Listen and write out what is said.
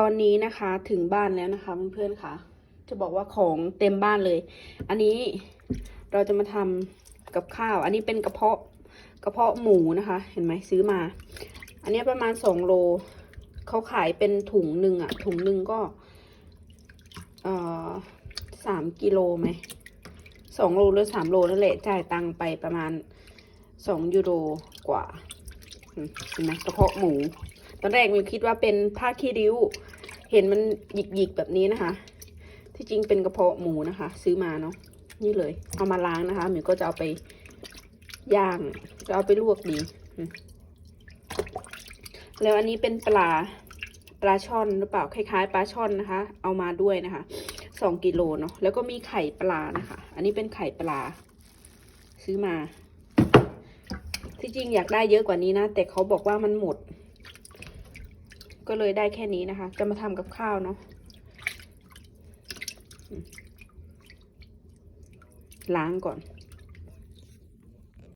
ตอนนี้นะคะถึงบ้านแล้วนะคะเพื่อนๆค่ะ จะบอกว่าของเต็มบ้านเลย อันนี้เราจะมาทำกับข้าว อันนี้เป็นกระเพาะกระเพาะหมูนะคะ เห็นไหมซื้อมา อันนี้ประมาณสองโลเขาขายเป็นถุงหนึ่งอะถุงหนึ่งก็เอ่อสามกิโลไหมสองโลหรือสามโลนั่นแหละจ่ายตังค์ไปประมาณสองยูโรกว่าเห็นไหมกระเพาะหมู ตอนแรกมิวคิดว่าเป็นผ้าขี้ริ้ว เห็นมันหยิกๆแบบนี้นะคะ ที่จริงเป็นกระเพาะหมูนะคะ ซื้อมาเนาะนี่เลย เอามาล้างนะคะมิวก็จะเอาไปย่างจะเอาไปลวกดีอืมแล้วอันนี้เป็นปลาปลาช่อนหรือเปล่าคล้ายๆปลาช่อนนะคะ เอามาด้วยนะคะสองกิโลเนาะแล้วก็มีไข่ปลานะคะ อันนี้เป็นไข่ปลา ซื้อมา ที่จริงอยากได้เยอะกว่านี้นะ แต่เขาบอกว่ามันหมด ก็เลยได้แค่นี้นะคะ จะมาทำกับข้าวเนาะล้างก่อน